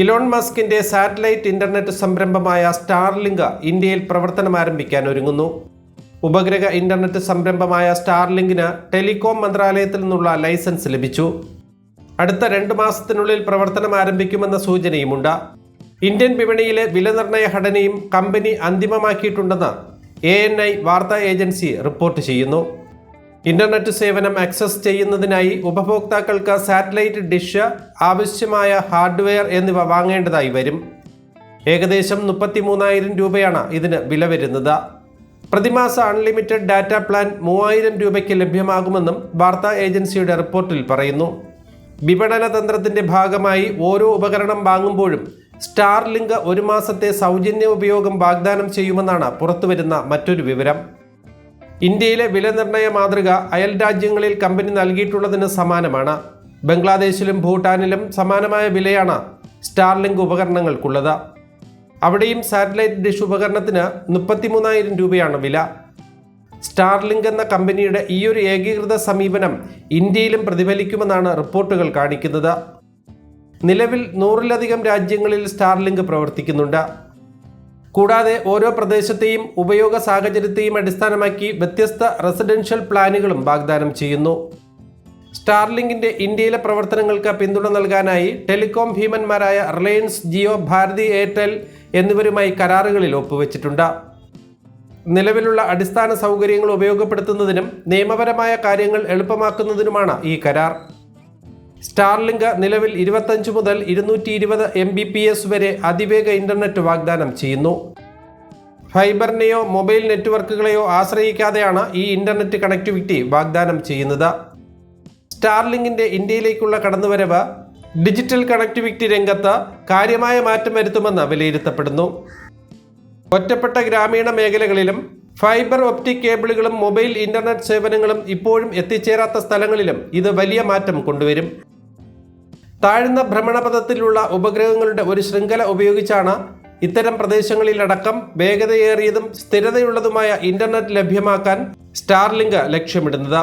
Elon മസ്കിന്റെ satellite internet സംരംഭമായ Starlink ഇന്ത്യയിൽ പ്രവർത്തനം ആരംഭിക്കാൻ ഒരുങ്ങുന്നു. ഉപഗ്രഹ ഇന്റർനെറ്റ് സംരംഭമായ സ്റ്റാർലിങ്കിന് ടെലികോം മന്ത്രാലയത്തിൽ നിന്നുള്ള ലൈസൻസ് ലഭിച്ചു. അടുത്ത രണ്ട് മാസത്തിനുള്ളിൽ പ്രവർത്തനം ആരംഭിക്കുമെന്ന സൂചനയുമുണ്ട്. ഇന്ത്യൻ വിപണിയിലെ വിലനിർണയ ഘടനയും കമ്പനി അന്തിമമാക്കിയിട്ടുണ്ടെന്ന് എ എൻ ഐ വാർത്താ ഏജൻസി റിപ്പോർട്ട് ചെയ്യുന്നു. ഇന്റർനെറ്റ് സേവനം ആക്സസ് ചെയ്യുന്നതിനായി ഉപഭോക്താക്കൾക്ക് സാറ്റലൈറ്റ് ഡിഷ് ആവശ്യമായ ഹാർഡ്വെയർ എന്നിവ വാങ്ങേണ്ടതായി വരും. ഏകദേശം മുപ്പത്തിമൂന്നായിരം രൂപയാണ് ഇതിന് വില വരുന്നത്. പ്രതിമാസ അൺലിമിറ്റഡ് ഡാറ്റ പ്ലാൻ മൂവായിരം രൂപയ്ക്ക് ലഭ്യമാകുമെന്നും വാർത്താ ഏജൻസിയുടെ റിപ്പോർട്ടിൽ പറയുന്നു. വിപണന തന്ത്രത്തിന്റെ ഭാഗമായി ഓരോ ഉപകരണം വാങ്ങുമ്പോഴും സ്റ്റാർ ലിങ്ക് ഒരു മാസത്തെ സൗജന്യ ഉപയോഗം വാഗ്ദാനം ചെയ്യുമെന്നാണ് പുറത്തുവരുന്ന മറ്റൊരു വിവരം. ഇന്ത്യയിലെ വിലനിർണയ മാതൃക അയൽ രാജ്യങ്ങളിൽ കമ്പനി നൽകിയിട്ടുള്ളതിന് സമാനമാണ്. ബംഗ്ലാദേശിലും ഭൂട്ടാനിലും സമാനമായ വിലയാണ് സ്റ്റാർലിങ്ക് ഉപകരണങ്ങൾക്കുള്ളത്. അവിടെയും സാറ്റലൈറ്റ് ഡിഷ് ഉപകരണത്തിന് മുപ്പത്തിമൂന്നായിരം രൂപയാണ് വില. സ്റ്റാർലിങ്ക് എന്ന കമ്പനിയുടെ ഈ ഒരു ഏകീകൃത സമീപനം ഇന്ത്യയിലും പ്രതിഫലിക്കുമെന്നാണ് റിപ്പോർട്ടുകൾ കാണിക്കുന്നത്. നിലവിൽ നൂറിലധികം രാജ്യങ്ങളിൽ സ്റ്റാർലിങ്ക് പ്രവർത്തിക്കുന്നുണ്ട്. കൂടാതെ ഓരോ പ്രദേശത്തെയും ഉപയോഗ സാഹചര്യത്തെയും അടിസ്ഥാനമാക്കി വ്യത്യസ്ത റെസിഡൻഷ്യൽ പ്ലാനുകളും വാഗ്ദാനം ചെയ്യുന്നു. സ്റ്റാർലിങ്കിന്റെ ഇന്ത്യയിലെ പ്രവർത്തനങ്ങൾക്ക് പിന്തുണ നൽകാനായി ടെലികോം ഭീമന്മാരായ റിലയൻസ് ജിയോ ഭാരതി എയർടെൽ എന്നിവരുമായി കരാറുകളിൽ ഒപ്പുവെച്ചിട്ടുണ്ട്. നിലവിലുള്ള അടിസ്ഥാന സൗകര്യങ്ങൾ ഉപയോഗപ്പെടുത്തുന്നതിനും നിയമപരമായ കാര്യങ്ങൾ എളുപ്പമാക്കുന്നതിനുമാണ് ഈ കരാർ. സ്റ്റാർലിങ്ക് നിലവിൽ ഇരുപത്തഞ്ച് മുതൽ ഇരുന്നൂറ്റി ഇരുപത് എം ബി പി എസ് വരെ അതിവേഗ ഇന്റർനെറ്റ് വാഗ്ദാനം ചെയ്യുന്നു. ഫൈബറിനെയോ മൊബൈൽ നെറ്റ്വർക്കുകളെയോ ആശ്രയിക്കാതെയാണ് ഈ ഇന്റർനെറ്റ് കണക്ടിവിറ്റി വാഗ്ദാനം ചെയ്യുന്നത്. സ്റ്റാർലിങ്കിന്റെ ഇന്ത്യയിലേക്കുള്ള കടന്നുവരവ് ഡിജിറ്റൽ കണക്ടിവിറ്റി രംഗത്ത് കാര്യമായ മാറ്റം വരുത്തുമെന്ന് വിലയിരുത്തപ്പെടുന്നു. ഒറ്റപ്പെട്ട ഗ്രാമീണ മേഖലകളിലും ഫൈബർ ഒപ്റ്റിക് കേബിളുകളും മൊബൈൽ ഇന്റർനെറ്റ് സേവനങ്ങളും ഇപ്പോഴും എത്തിച്ചേരാത്ത സ്ഥലങ്ങളിലും ഇത് വലിയ മാറ്റം കൊണ്ടുവരും. താഴ്ന്ന ഭ്രമണപഥത്തിലുള്ള ഉപഗ്രഹങ്ങളുടെ ഒരു ശൃംഖല ഉപയോഗിച്ചാണ് ഇത്തരം പ്രദേശങ്ങളിലടക്കം വേഗതയേറിയതും സ്ഥിരതയുള്ളതുമായ ഇന്റർനെറ്റ് ലഭ്യമാക്കാൻ സ്റ്റാർലിങ്ക് ലക്ഷ്യമിടുന്നത്.